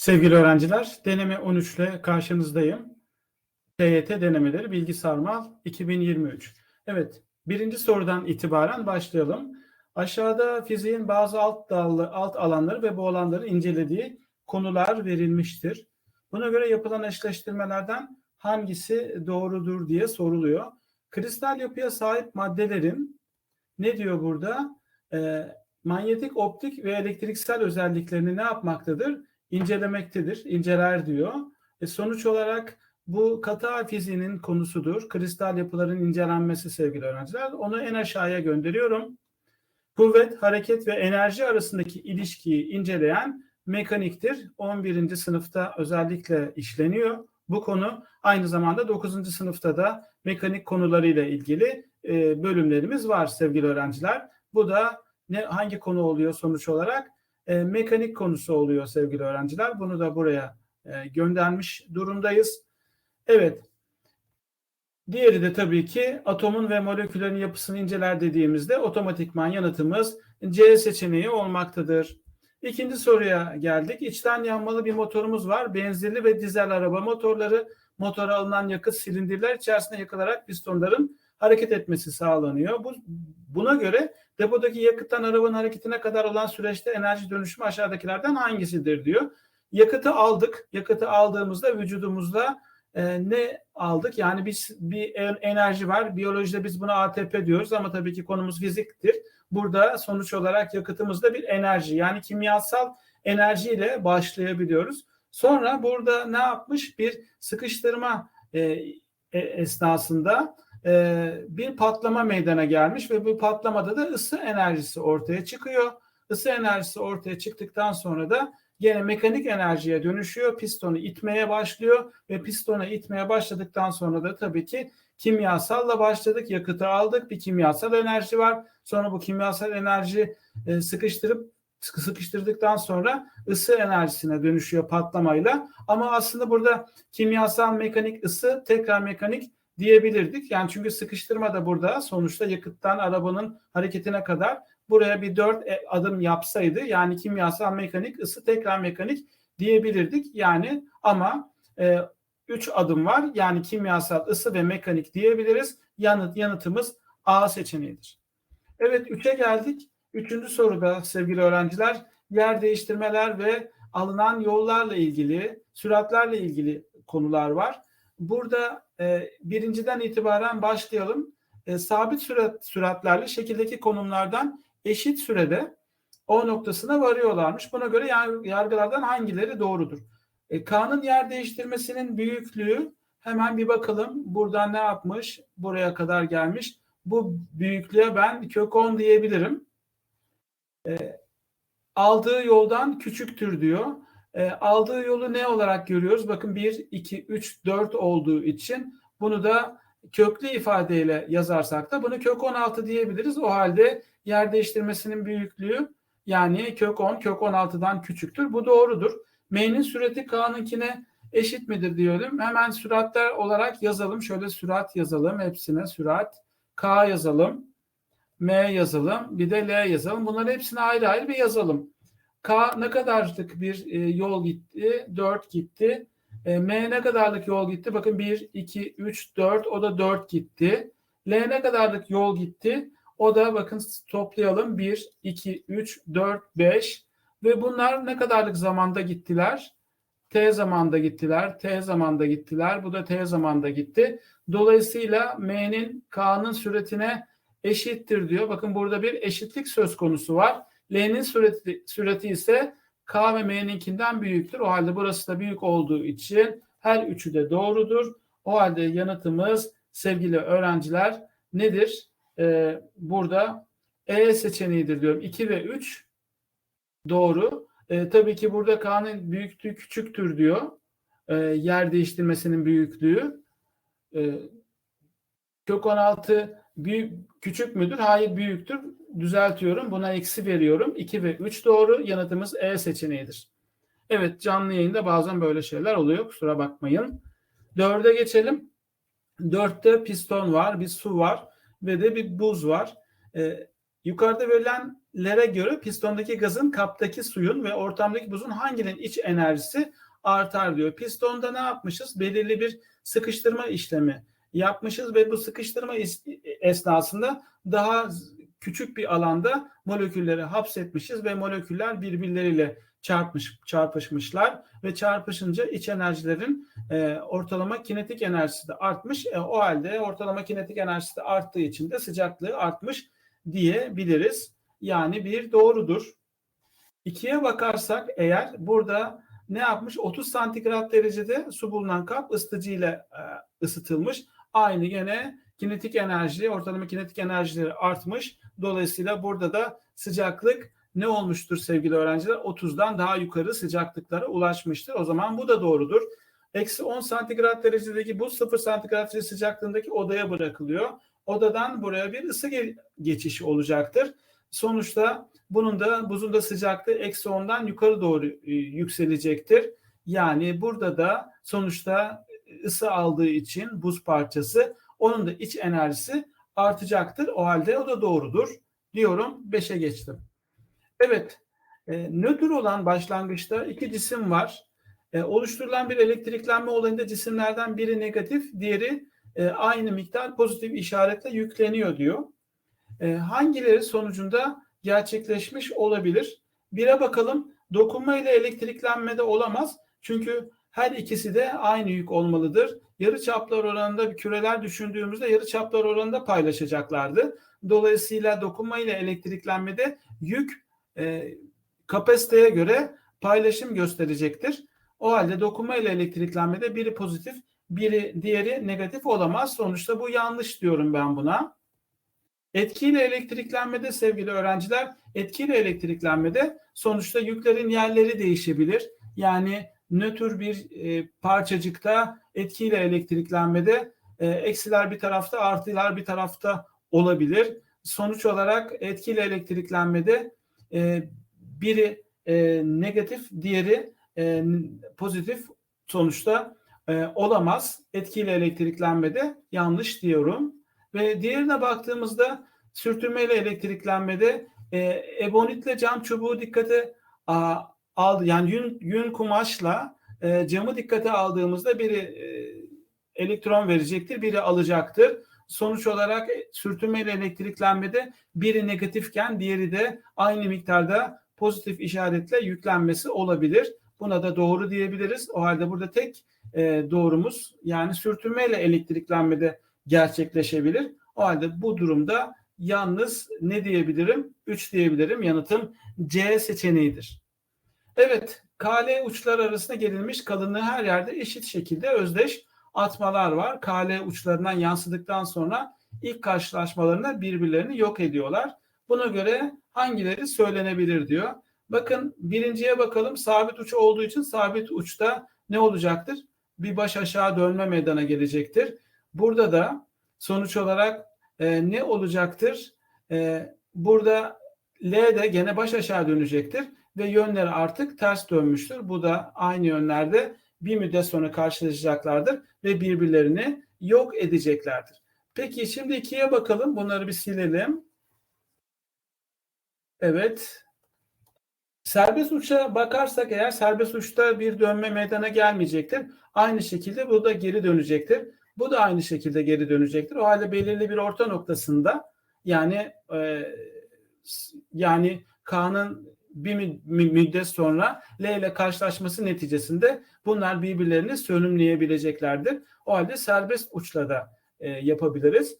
Sevgili öğrenciler, deneme 13 ile karşınızdayım. TYT denemeleri Bilgi Sarmal 2023. Evet, birinci sorudan itibaren başlayalım. Aşağıda fiziğin bazı alt dallı, alt alanları ve bu alanları incelediği konular verilmiştir. Buna göre yapılan eşleştirmelerden hangisi doğrudur diye soruluyor. Kristal yapıya sahip maddelerin ne diyor burada? Ee, manyetik, optik ve elektriksel özelliklerini ne yapmaktadır? İncelemektedir, inceler diyor. E sonuç olarak bu katı fiziğinin konusudur. Kristal yapıların incelenmesi sevgili öğrenciler. Onu en aşağıya gönderiyorum. Kuvvet, hareket ve enerji arasındaki ilişkiyi inceleyen mekaniktir. 11. sınıfta özellikle işleniyor. Bu konu aynı zamanda 9. sınıfta da mekanik konularıyla ilgili e, bölümlerimiz var sevgili öğrenciler. Bu da ne hangi konu oluyor sonuç olarak? E, mekanik konusu oluyor sevgili öğrenciler. Bunu da buraya e, göndermiş durumdayız. Evet. Diğeri de tabii ki atomun ve moleküllerin yapısını inceler dediğimizde otomatikman yanıtımız C seçeneği olmaktadır. İkinci soruya geldik. İçten yanmalı bir motorumuz var. Benzinli ve dizel araba motorları motora alınan yakıt silindirler içerisine yakılarak pistonların hareket etmesi sağlanıyor. Bu, buna göre depodaki yakıttan arabanın hareketine kadar olan süreçte enerji dönüşümü aşağıdakilerden hangisidir diyor. Yakıtı aldık. Yakıtı aldığımızda vücudumuzda e, ne aldık? Yani biz bir enerji var. Biyolojide biz buna ATP diyoruz ama tabii ki konumuz fiziktir. Burada sonuç olarak yakıtımızda bir enerji yani kimyasal enerjiyle başlayabiliyoruz. Sonra burada ne yapmış? Bir sıkıştırma e, e, esnasında e, bir patlama meydana gelmiş ve bu patlamada da ısı enerjisi ortaya çıkıyor. Isı enerjisi ortaya çıktıktan sonra da gene mekanik enerjiye dönüşüyor. Pistonu itmeye başlıyor ve pistonu itmeye başladıktan sonra da tabii ki kimyasalla başladık. Yakıtı aldık. Bir kimyasal enerji var. Sonra bu kimyasal enerji e, sıkıştırıp sıkıştırdıktan sonra ısı enerjisine dönüşüyor patlamayla. Ama aslında burada kimyasal mekanik ısı tekrar mekanik diyebilirdik. Yani çünkü sıkıştırma da burada sonuçta yakıttan arabanın hareketine kadar buraya bir dört e, adım yapsaydı yani kimyasal mekanik ısı tekrar mekanik diyebilirdik. Yani ama e, üç adım var yani kimyasal ısı ve mekanik diyebiliriz. Yanıt yanıtımız A seçeneğidir. Evet üçe geldik. Üçüncü soruda sevgili öğrenciler yer değiştirmeler ve alınan yollarla ilgili, süratlerle ilgili konular var. Burada e, birinciden itibaren başlayalım. E, sabit sürat, süratlerle şekildeki konumlardan eşit sürede o noktasına varıyorlarmış. Buna göre yargılardan hangileri doğrudur? E, K'nın yer değiştirmesinin büyüklüğü hemen bir bakalım. Buradan ne yapmış? Buraya kadar gelmiş. Bu büyüklüğe ben kök 10 diyebilirim. E, aldığı yoldan küçüktür diyor. E, aldığı yolu ne olarak görüyoruz? Bakın 1, 2, 3, 4 olduğu için bunu da köklü ifadeyle yazarsak da bunu kök 16 diyebiliriz. O halde yer değiştirmesinin büyüklüğü yani kök 10 kök 16'dan küçüktür. Bu doğrudur. M'nin sürati K'nınkine eşit midir diyorum. Hemen süratler olarak yazalım. Şöyle sürat yazalım. Hepsine sürat. K yazalım. M yazalım. Bir de L yazalım. Bunları hepsine ayrı ayrı bir yazalım. K ne kadarlık bir e, yol gitti? 4 gitti. E, M ne kadarlık yol gitti? Bakın 1, 2, 3, 4. O da 4 gitti. L ne kadarlık yol gitti? O da bakın toplayalım. 1, 2, 3, 4, 5. Ve bunlar ne kadarlık zamanda gittiler? T zamanda gittiler. T zamanda gittiler. Bu da T zamanda gitti. Dolayısıyla M'nin K'nın süretine eşittir diyor. Bakın burada bir eşitlik söz konusu var. L'nin sürati, sürati ise K ve M'ninkinden büyüktür. O halde burası da büyük olduğu için her üçü de doğrudur. O halde yanıtımız sevgili öğrenciler nedir? Ee, burada E seçeneğidir diyorum. 2 ve 3 doğru. Ee, tabii ki burada K'nın büyüklüğü küçüktür diyor. Ee, yer değiştirmesinin büyüklüğü. Ee, kök 16 büyük, küçük müdür? Hayır büyüktür düzeltiyorum. Buna eksi veriyorum. 2 ve 3 doğru. Yanıtımız E seçeneğidir. Evet canlı yayında bazen böyle şeyler oluyor. Kusura bakmayın. 4'e geçelim. 4'te piston var, bir su var ve de bir buz var. Ee, yukarıda verilen verilere göre pistondaki gazın kaptaki suyun ve ortamdaki buzun hanginin iç enerjisi artar diyor. Pistonda ne yapmışız? Belirli bir sıkıştırma işlemi yapmışız ve bu sıkıştırma esnasında daha küçük bir alanda molekülleri hapsetmişiz ve moleküller birbirleriyle çarpmış çarpışmışlar ve çarpışınca iç enerjilerin e, ortalama kinetik enerjisi de artmış. E, o halde ortalama kinetik enerjisi de arttığı için de sıcaklığı artmış diyebiliriz. Yani bir doğrudur. İkiye bakarsak eğer burada ne yapmış? 30 santigrat derecede su bulunan kap ısıtıcı ile e, ısıtılmış. Aynı gene kinetik enerji, ortalama kinetik enerjileri artmış. Dolayısıyla burada da sıcaklık ne olmuştur sevgili öğrenciler? 30'dan daha yukarı sıcaklıklara ulaşmıştır. O zaman bu da doğrudur. Eksi 10 santigrat derecedeki buz 0 santigrat derece sıcaklığındaki odaya bırakılıyor. Odadan buraya bir ısı geçişi olacaktır. Sonuçta bunun da buzun da sıcaklığı eksi 10'dan yukarı doğru e, yükselecektir. Yani burada da sonuçta ısı aldığı için buz parçası onun da iç enerjisi artacaktır. O halde o da doğrudur diyorum. 5'e geçtim. Evet, e, nötr olan başlangıçta iki cisim var. E, oluşturulan bir elektriklenme olayında cisimlerden biri negatif, diğeri e, aynı miktar pozitif işaretle yükleniyor diyor. E, hangileri sonucunda gerçekleşmiş olabilir? Bire bakalım. Dokunma ile elektriklenmede olamaz. Çünkü her ikisi de aynı yük olmalıdır. Yarı çaplar oranında küreler düşündüğümüzde yarı çaplar oranında paylaşacaklardı. Dolayısıyla dokunma ile elektriklenmede yük e, kapasiteye göre paylaşım gösterecektir. O halde dokunma ile elektriklenmede biri pozitif, biri diğeri negatif olamaz. Sonuçta bu yanlış diyorum ben buna. Etkiyle elektriklenmede sevgili öğrenciler, etkiyle elektriklenmede sonuçta yüklerin yerleri değişebilir. Yani nötr bir e, parçacıkta etkiyle elektriklenmede e, eksiler bir tarafta artılar bir tarafta olabilir. Sonuç olarak etkiyle elektriklenmede e, biri e, negatif diğeri e, pozitif sonuçta e, olamaz. Etkiyle elektriklenmede yanlış diyorum. Ve diğerine baktığımızda sürtünmeyle elektriklenmede e, ebonitle cam çubuğu dikkate a, aldı. Yani yün, yün kumaşla e, camı dikkate aldığımızda biri e, elektron verecektir, biri alacaktır. Sonuç olarak sürtünmeyle elektriklenmede biri negatifken diğeri de aynı miktarda pozitif işaretle yüklenmesi olabilir. Buna da doğru diyebiliriz. O halde burada tek e, doğrumuz yani sürtünmeyle elektriklenmede gerçekleşebilir. O halde bu durumda yalnız ne diyebilirim? 3 diyebilirim. Yanıtım C seçeneğidir. Evet, KL uçlar arasında gelinmiş kalınlığı her yerde eşit şekilde özdeş atmalar var. KL uçlarından yansıdıktan sonra ilk karşılaşmalarında birbirlerini yok ediyorlar. Buna göre hangileri söylenebilir diyor. Bakın birinciye bakalım. Sabit uç olduğu için sabit uçta ne olacaktır? Bir baş aşağı dönme meydana gelecektir. Burada da sonuç olarak e, ne olacaktır? E, burada L de gene baş aşağı dönecektir ve yönleri artık ters dönmüştür. Bu da aynı yönlerde bir müddet sonra karşılaşacaklardır ve birbirlerini yok edeceklerdir. Peki şimdi ikiye bakalım. Bunları bir silelim. Evet. Serbest uça bakarsak eğer serbest uçta bir dönme meydana gelmeyecektir. Aynı şekilde bu da geri dönecektir. Bu da aynı şekilde geri dönecektir. O halde belirli bir orta noktasında yani e, yani K'nın bir müddet sonra L ile karşılaşması neticesinde bunlar birbirlerini sönümleyebileceklerdir. O halde serbest uçla da e, yapabiliriz.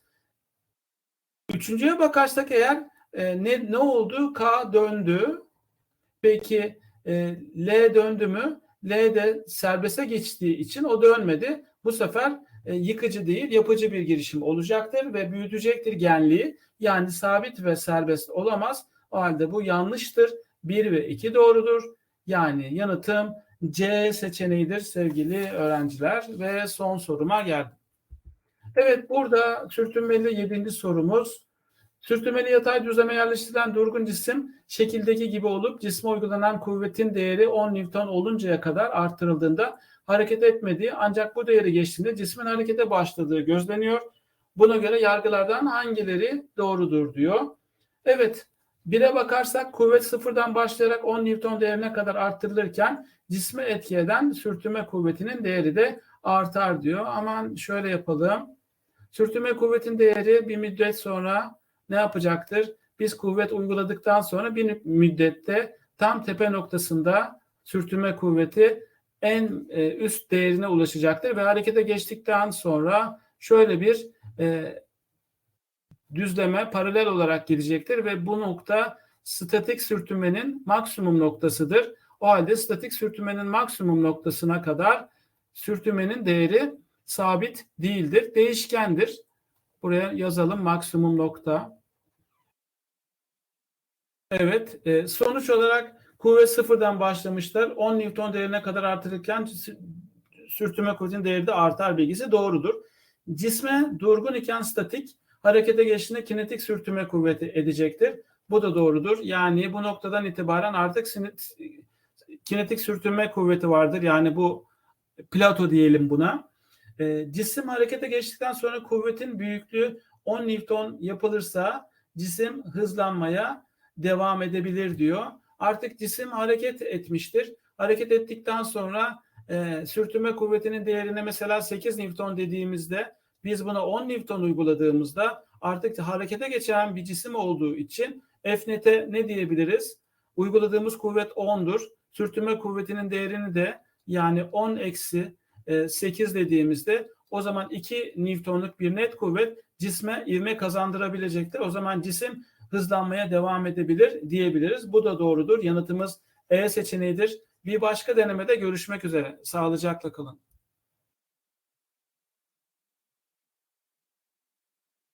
Üçüncüye bakarsak eğer e, ne, ne oldu? K döndü. Peki e, L döndü mü? L de serbeste geçtiği için o dönmedi. Bu sefer e, yıkıcı değil yapıcı bir girişim olacaktır ve büyütecektir genliği. Yani sabit ve serbest olamaz. O halde bu yanlıştır. 1 ve 2 doğrudur. Yani yanıtım C seçeneğidir sevgili öğrenciler ve son soruma geldim. Evet burada sürtünmeli 7. sorumuz. Sürtünmeli yatay düzleme yerleştirilen durgun cisim şekildeki gibi olup cisme uygulanan kuvvetin değeri 10 Newton oluncaya kadar artırıldığında hareket etmediği ancak bu değeri geçtiğinde cismin harekete başladığı gözleniyor. Buna göre yargılardan hangileri doğrudur diyor. Evet 1'e bakarsak kuvvet sıfırdan başlayarak 10 Newton değerine kadar arttırılırken cisme etki eden sürtünme kuvvetinin değeri de artar diyor. Aman şöyle yapalım. Sürtünme kuvvetin değeri bir müddet sonra ne yapacaktır? Biz kuvvet uyguladıktan sonra bir müddette tam tepe noktasında sürtünme kuvveti en e, üst değerine ulaşacaktır ve harekete geçtikten sonra şöyle bir e, düzleme paralel olarak gidecektir ve bu nokta statik sürtünmenin maksimum noktasıdır. O halde statik sürtünmenin maksimum noktasına kadar sürtünmenin değeri sabit değildir, değişkendir. Buraya yazalım maksimum nokta. Evet, e, sonuç olarak kuvvet sıfırdan başlamışlar. 10 Newton değerine kadar artırırken sürtünme kuvvetinin değeri de artar bilgisi doğrudur. Cisme durgun iken statik, harekete geçtiğinde kinetik sürtünme kuvveti edecektir. Bu da doğrudur. Yani bu noktadan itibaren artık kinetik sürtünme kuvveti vardır. Yani bu plato diyelim buna. E, cisim harekete geçtikten sonra kuvvetin büyüklüğü 10 Newton yapılırsa cisim hızlanmaya devam edebilir diyor. Artık cisim hareket etmiştir. Hareket ettikten sonra e, sürtünme kuvvetinin değerine mesela 8 Newton dediğimizde biz buna 10 Newton uyguladığımızda artık harekete geçen bir cisim olduğu için F net'e ne diyebiliriz? Uyguladığımız kuvvet 10'dur. Sürtünme kuvvetinin değerini de yani 10 eksi 8 dediğimizde o zaman 2 Newton'luk bir net kuvvet cisme ivme kazandırabilecektir. O zaman cisim hızlanmaya devam edebilir diyebiliriz. Bu da doğrudur. Yanıtımız E seçeneğidir. Bir başka denemede görüşmek üzere. Sağlıcakla kalın.